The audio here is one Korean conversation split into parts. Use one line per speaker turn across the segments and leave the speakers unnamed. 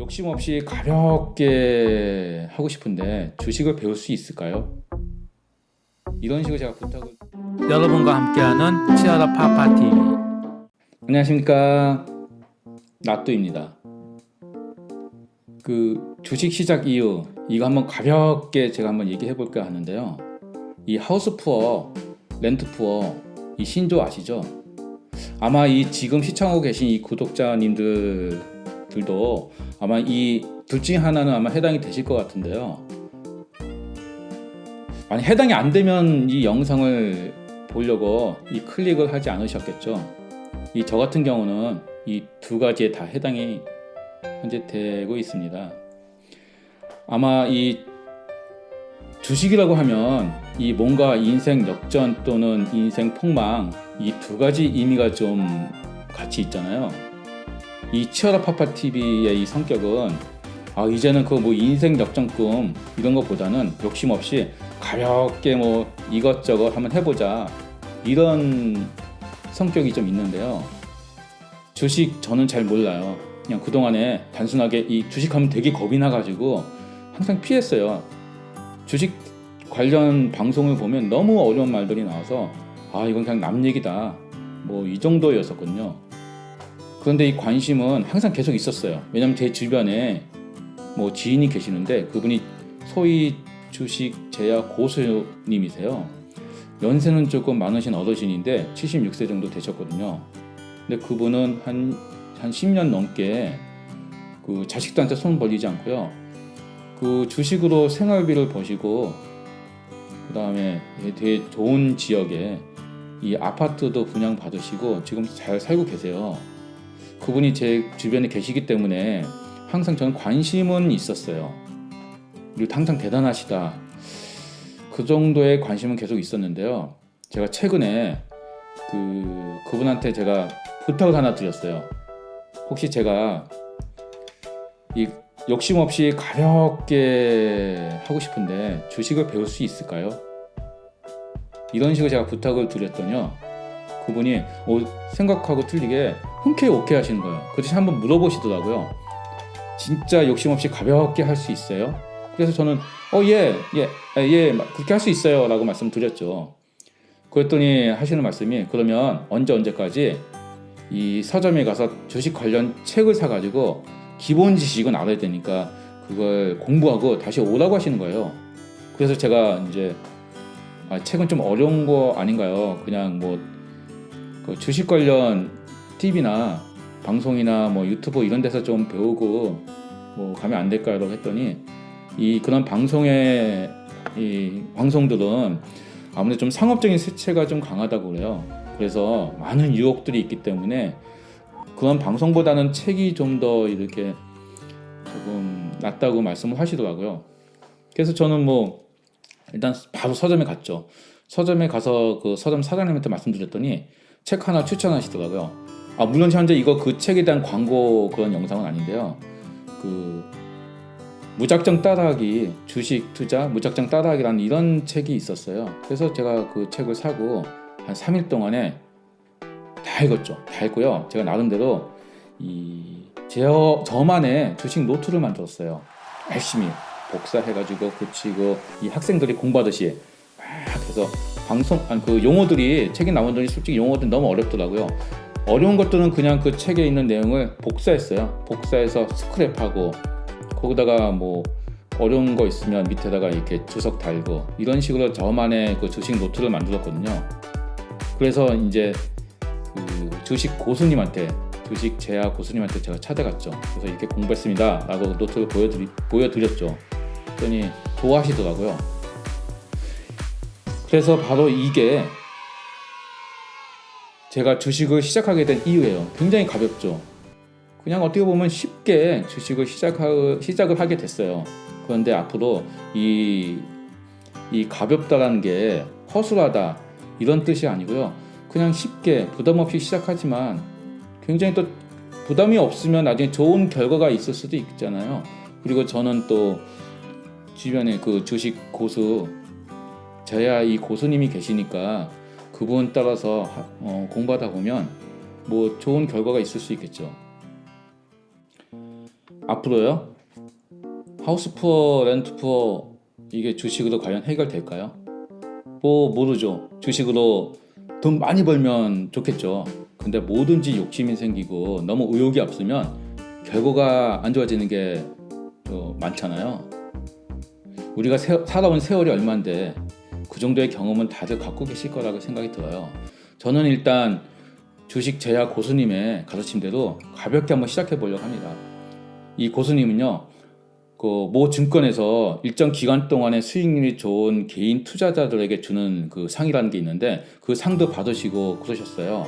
욕심 없이 가볍게 하고 싶은데 주식을 배울 수 있을까요? 이런 식으로 제가 부탁을
여러분과 함께하는 치아라 파파 TV.
안녕하십니까 나뚜입니다. 그 주식 시작 이유 이거 한번 가볍게 제가 한번 얘기해 볼까 하는데요. 이 하우스 푸어, 렌트 푸어 이 신조 아시죠? 아마 이 지금 시청하고 계신 이 구독자님들 들도 아마 이 둘 중에 하나는 아마 해당이 되실 것 같은데요. 만약 해당이 안 되면 이 영상을 보려고 이 클릭을 하지 않으셨겠죠. 이 저 같은 경우는 이 두 가지에 다 해당이 현재 되고 있습니다. 아마 이 주식이라고 하면 이 뭔가 인생 역전 또는 인생 폭망 이 두 가지 의미가 좀 같이 있잖아요. 이 치어라 파파 TV의 이 성격은 아 이제는 그 뭐 인생 역전꿈 이런 것보다는 욕심 없이 가볍게 뭐 이것저것 한번 해보자 이런 성격이 좀 있는데요. 주식 저는 잘 몰라요. 그냥 그동안에 단순하게 이 주식하면 되게 겁이 나가지고 항상 피했어요. 주식 관련 방송을 보면 너무 어려운 말들이 나와서 아 이건 그냥 남 얘기다 뭐 이 정도였었거든요. 그런데 이 관심은 항상 계속 있었어요. 왜냐면 제 주변에 뭐 지인이 계시는데 그분이 소위 주식 제약 고수님이세요. 연세는 조금 많으신 어르신인데 76세 정도 되셨거든요. 근데 그분은 한, 한 10년 넘게 그 자식들한테 손 벌리지 않고요. 그 주식으로 생활비를 버시고 그 다음에 되게 좋은 지역에 이 아파트도 분양 받으시고 지금 잘 살고 계세요. 그분이 제 주변에 계시기 때문에 항상 저는 관심은 있었어요. 그리고 항상 대단하시다. 그 정도의 관심은 계속 있었는데요. 제가 최근에 그 그분한테 제가 부탁을 하나 드렸어요. 혹시 제가 이 욕심 없이 가볍게 하고 싶은데 주식을 배울 수 있을까요? 이런 식으로 제가 부탁을 드렸더니요. 그분이 어, 생각하고 틀리게 흔쾌히 오케이 하시는 거예요. 그 대신 한번 물어보시더라고요. 진짜 욕심 없이 가볍게 할 수 있어요? 그래서 저는 어예예예 예, 예, 그렇게 할 수 있어요 라고 말씀드렸죠. 그랬더니 하시는 말씀이 그러면 언제 언제까지 이 서점에 가서 주식 관련 책을 사가지고 기본 지식은 알아야 되니까 그걸 공부하고 다시 오라고 하시는 거예요. 그래서 제가 이제 아, 책은 좀 어려운 거 아닌가요? 그냥 뭐 그 주식 관련 TV나 방송이나 뭐 유튜브 이런 데서 좀 배우고 뭐 가면 안 될까요?라고 했더니 이 그런 방송의 이 방송들은 아무래도 좀 상업적인 세체가 좀 강하다고 그래요. 그래서 많은 유혹들이 있기 때문에 그런 방송보다는 책이 좀 더 이렇게 조금 낫다고 말씀을 하시더라고요. 그래서 저는 뭐 일단 바로 서점에 갔죠. 서점에 가서 그 서점 사장님한테 말씀드렸더니 책 하나 추천하시더라고요. 아 물론 현재 이거 그 책에 대한 광고 그런 영상은 아닌데요. 그 무작정 따라하기 주식 투자 무작정 따라하기라는 이런 책이 있었어요. 그래서 제가 그 책을 사고 한 3일 동안에 다 읽었죠. 다 읽고요. 제가 나름대로 이 저, 저만의 주식 노트를 만들었어요. 열심히 복사해가지고 붙이고 이 학생들이 공부하듯이 막 해서 방송 아니 그 용어들이 책에 나오더니 솔직히 용어들이 너무 어렵더라고요. 어려운 것들은 그냥 그 책에 있는 내용을 복사했어요. 복사해서 스크랩하고 거기다가 뭐 어려운 거 있으면 밑에다가 이렇게 주석 달고 이런 식으로 저만의 그 주식 노트를 만들었거든요. 그래서 이제 그 주식 고수님한테 주식 제약 고수님한테 제가 찾아갔죠. 그래서 이렇게 공부했습니다 라고 노트를 보여드리, 보여드렸죠. 그랬더니 좋아하시더라고요. 그래서 바로 이게 제가 주식을 시작하게 된 이유예요. 굉장히 가볍죠. 그냥 어떻게 보면 쉽게 주식을 시작하, 시작을 하게 됐어요. 그런데 앞으로 이, 이 가볍다라는 게 허술하다 이런 뜻이 아니고요. 그냥 쉽게 부담 없이 시작하지만 굉장히 또 부담이 없으면 나중에 좋은 결과가 있을 수도 있잖아요. 그리고 저는 또 주변에 그 주식 고수 저야 이 고수님이 계시니까 그분 따라서 어, 공부하다 보면 뭐 좋은 결과가 있을 수 있겠죠. 앞으로요? 하우스 푸어, 렌트 푸어 이게 주식으로 과연 해결될까요? 뭐 모르죠. 주식으로 돈 많이 벌면 좋겠죠. 근데 뭐든지 욕심이 생기고 너무 의욕이 앞서면 결과가 안 좋아지는 게또 많잖아요. 우리가 세- 살아온 세월이 얼마인데 그 정도의 경험은 다들 갖고 계실 거라고 생각이 들어요. 저는 일단 주식 제야 고수님의 가르침대로 가볍게 한번 시작해 보려고 합니다. 이 고수님은요, 그 모 증권에서 일정 기간 동안의 수익률이 좋은 개인 투자자들에게 주는 그 상이라는 게 있는데 그 상도 받으시고 그러셨어요.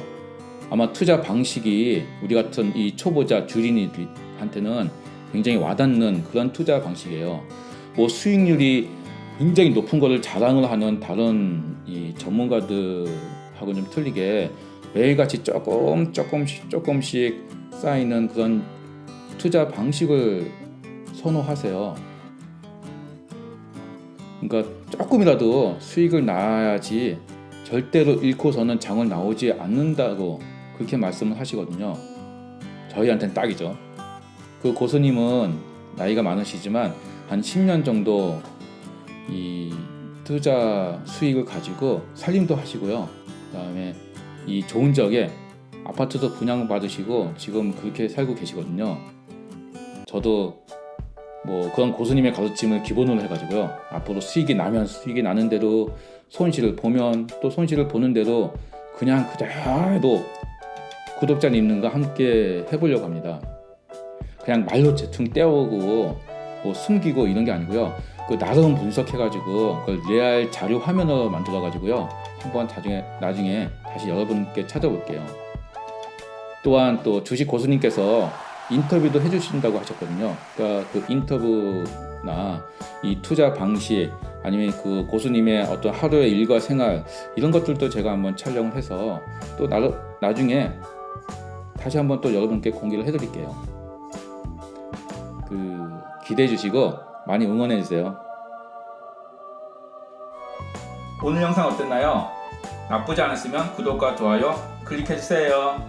아마 투자 방식이 우리 같은 이 초보자 주린이한테는 굉장히 와닿는 그런 투자 방식이에요. 뭐 수익률이 굉장히 높은 거를 자랑을 하는 다른 이 전문가들하고 좀 틀리게 매일같이 조금 조금씩 조금씩 쌓이는 그런 투자 방식을 선호하세요. 그러니까 조금이라도 수익을 낳아야지 절대로 잃고서는 장을 나오지 않는다고 그렇게 말씀을 하시거든요. 저희한테는 딱이죠. 그 고수님은 나이가 많으시지만 한 10년 정도 이 투자 수익을 가지고 살림도 하시고요. 그다음에 이 좋은 지역에 아파트도 분양 받으시고 지금 그렇게 살고 계시거든요. 저도 뭐 그런 고수님의 가르침을 기본으로 해가지고요. 앞으로 수익이 나면 수익이 나는 대로 손실을 보면 또 손실을 보는 대로 그냥 그대로 구독자님과 함께 해보려고 합니다. 그냥 말로 대충 떼오고 뭐 숨기고 이런 게 아니고요. 그 나름 분석해가지고 그걸 레알 자료 화면으로 만들어가지고요. 한번 나중에 나중에 다시 여러분께 찾아볼게요. 또한 또 주식 고수님께서 인터뷰도 해주신다고 하셨거든요. 그러니까 그 인터뷰나 이 투자 방식 아니면 그 고수님의 어떤 하루의 일과 생활 이런 것들도 제가 한번 촬영을 해서 또 나, 나중에 다시 한번 또 여러분께 공개를 해드릴게요. 그 기대해 주시고 많이 응원해 주세요. 오늘 영상 어땠나요? 나쁘지 않았으면 구독과 좋아요 클릭해 주세요.